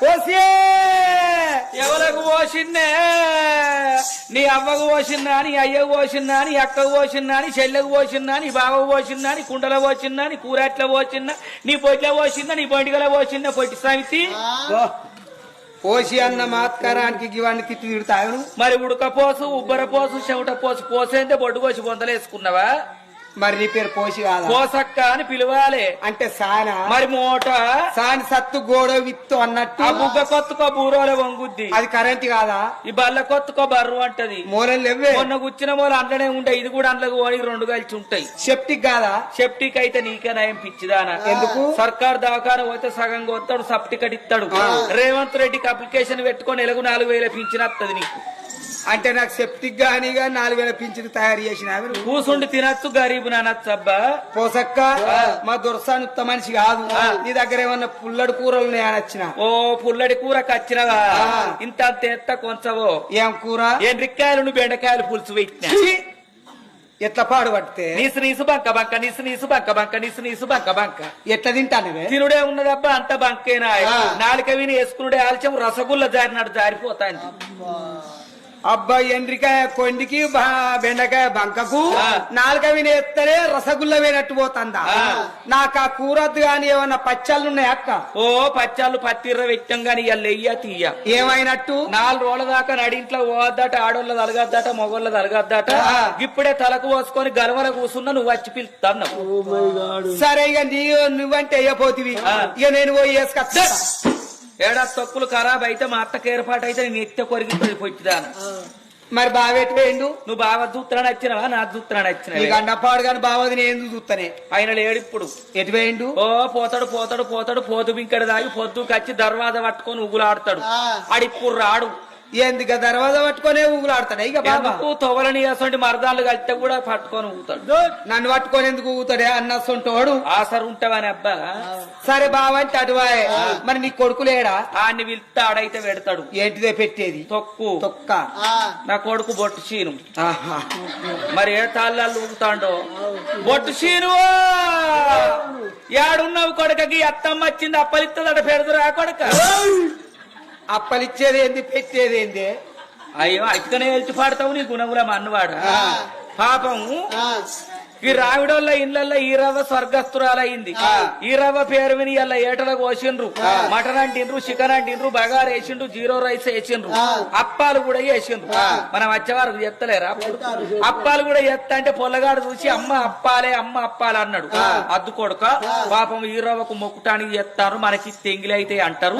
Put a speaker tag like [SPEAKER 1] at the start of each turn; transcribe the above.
[SPEAKER 1] పోసే
[SPEAKER 2] ఎవలకు పోసిందే నీ అవ్వకు పోసిందా నీ అయ్యకు పోసిందా నీ అక్కకు పోసిందా నీ చెల్లెకు పోసిందా నీ బావకు పోసిందా నీ కుండలో పోసిందా నీ కూరట్లో పోసిందా నీ పొట్ల పోసిందా నీ పొంటికలో పోసిందా పొట్టి సమితి
[SPEAKER 1] ఓ, పోసి అన్న మాత్కరానికి ఇవన్నీ తిట్టి తిడతాను
[SPEAKER 2] మరి ఉడకపోసు ఉబ్బర పోసు చెమట పోసు పోసేందే బొడ్డు కోసి బొందలేసుకున్నావా
[SPEAKER 1] మరి నీ పేరు పోసి కాదా?
[SPEAKER 2] పోసక్క అని పిలవాలి.
[SPEAKER 1] అంటే సానా?
[SPEAKER 2] మరి మోట?
[SPEAKER 1] సాని సత్తు గోడ విత్తు అన్నట్టు.
[SPEAKER 2] ఆ బుగ్గ కొత్తుకో బూరోల వంగుద్ది.
[SPEAKER 1] అది కరెంట్ కాదా?
[SPEAKER 2] ఈ బల్ల కొత్తుకో బర్రు అంటది.
[SPEAKER 1] మూలలు లేవే
[SPEAKER 2] మొన్న గుచ్చిన మూల అంట్లనే ఉంటాయి ఇది కూడా అంట్లకు పోయి రెండు కలిసి ఉంటాయి.
[SPEAKER 1] సెప్టిక్ కాదా?
[SPEAKER 2] సెప్టిక్ అయితే నీకే నయం పిచ్చిదానా.
[SPEAKER 1] ఎందుకు?
[SPEAKER 2] సర్కార్ దవాఖాన పోతే సగం కొత్తాడు సర్టిఫికెట్ ఇస్తాడు రేవంత్ రెడ్డికి అప్లికేషన్ పెట్టుకొని ఎలుగు నాలుగు వేల పింఛన్ వస్తుంది నీకు.
[SPEAKER 1] అంటే నాకు సెప్టిక్ గానిగా నాలుగు వేల పింఛన్ తయారు చేసిన
[SPEAKER 2] కూసుండి తినచ్చు గరీబు నానచ్చు అబ్బా
[SPEAKER 1] పోసక్క మా దుర్సాన్ ఉత్త మనిషి కాదు. నీ దగ్గర ఏమన్నా పుల్లడి కూరలు ఉన్నాయని వచ్చిన?
[SPEAKER 2] ఓ పుల్లడి కూర కచ్చినవా. ఇంత అంత ఎత్త కొంచవో?
[SPEAKER 1] ఏం కూర?
[SPEAKER 2] ఎండ్రికాయలు నువ్వు బెండకాయలు పులుసు పెట్టినా!
[SPEAKER 1] ఎట్లా పాడు పడితే?
[SPEAKER 2] నీసు నీసు బంక బంక నీసు నీసు బంక బంక నీసు నీసు బంక బంక.
[SPEAKER 1] ఎట్లా తింటాను
[SPEAKER 2] తినుడే ఉన్నదబ్బా అంత బంకేనా. నాలుక విని వేసుకునుడే ఆలస్యం రసగుల్ల జారినాడు జారిపోతాంది.
[SPEAKER 1] అబ్బాయి ఎండ్రికాయ కొండికి బెండకాయ బంకకు. నాలుక వినేస్తేనే రసగుల్ల వేనట్టు పోతుందా. నాకు ఆ కూరద్దు గాని ఏమన్నా పచ్చళ్ళు ఉన్నాయి అక్క?
[SPEAKER 2] ఓ పచ్చాలు పత్తిర్ర వెట్టం గాని ఇవాళ ఎయ్య తీయ
[SPEAKER 1] ఏమైనట్టు?
[SPEAKER 2] నాలుగు రోజుల దాకా నడింట్లో పోవద్దట ఆడోళ్ళ తలగద్దట మొగోళ్ళ తలగద్దట. ఇప్పుడే తలకు పోసుకొని గలవల కూసున్నా నువ్వు వచ్చి పిలుస్తావు
[SPEAKER 1] సరే ఇక నీ నువ్వంటే వేయపోతివి
[SPEAKER 2] ఆ.
[SPEAKER 1] ఇక నేను పోయి వేసుకొస్తా.
[SPEAKER 2] ఏడా తొక్కులు ఖరాబ్ అయితే మా అత్తకి ఏర్పాటు అయితే నేను ఎత్తే కొరిగిపోయి పొచ్చిదాను
[SPEAKER 1] మరి బావేటి పోయిండు?
[SPEAKER 2] నువ్వు బాగా చూస్తున్నాడు వచ్చినవా నా
[SPEAKER 1] నీకు
[SPEAKER 2] వచ్చినవా
[SPEAKER 1] అన్నపాడు కాని బావది నేను చూస్తానే
[SPEAKER 2] ఆయన లేడు ఇప్పుడు.
[SPEAKER 1] ఎటు పోయిండు?
[SPEAKER 2] ఓ పోతాడు పోతాడు పోతాడు పోతు బింకడి దాగి పొద్దు కచ్చి దర్వాజ పట్టుకొని ఉగులాడతాడు. ఆడిప్పుడు రాడు.
[SPEAKER 1] ఎందుకు దర్వాజా పట్టుకొనే ఊగులాడతాడు ఇక బాబా.
[SPEAKER 2] ఎందుకు తొవలని అసంటి మరదాలు కలిస్తే కూడా పట్టుకొని ఊతాడు
[SPEAKER 1] నన్ను పట్టుకొని ఎందుకు ఊగుతాడే? అన్న సొంటోడు
[SPEAKER 2] ఆసరు ఉంటావని అబ్బా.
[SPEAKER 1] సరే బావ అంటే అటువాయే మరి నీ కొడుకు లేడా?
[SPEAKER 2] ఆడిని పిలిస్తే ఆడైతే పెడతాడు.
[SPEAKER 1] ఏంటిదే పెట్టేది?
[SPEAKER 2] తొక్కు.
[SPEAKER 1] తొక్క.
[SPEAKER 2] నా కొడుకు బొట్టు చీను.
[SPEAKER 1] ఆహా.
[SPEAKER 2] మరి ఏ తాళ్ళాలు ఊగుతాడో? బొట్టు చీను! యాడున్నావు కొడకకి? అత్తమ్మ వచ్చింది అప్పలిస్తుందట పెడదురా కొడక.
[SPEAKER 1] అప్పలిచ్చేది ఏంది పెట్టేది ఏంది?
[SPEAKER 2] అయ్యో అక్కనే వెళ్తి పాడతావు నీ గుణగుల మన్నవాడు. పాపం ఈ రావిడోళ్ళ ఇళ్ళల్లో ఈ రవ్వ స్వర్గస్తురాలయ్యింది ఈ రవ్వ పేరు విని ఇలా ఏటల కోసిండ్రు. మటన్ అంటిండ్రు చికెన్ అంటిండ్రు బగారు వేసిండ్రు జీరో రైస్ వేసిండ్రు. అప్పాలు కూడా వేసిండ్రు. మనం వచ్చేవారు చెప్తలేరా? అప్పాలు కూడా ఎత్త అంటే పొల్లగాడు చూసి అమ్మ అప్పాలే అమ్మ అప్పాలే అన్నాడు అద్దు కొడుక పాపం ఈ రవ్వకు మొక్కుటానికి చెప్తారు మనకి తెంగిలి అయితే అంటారు.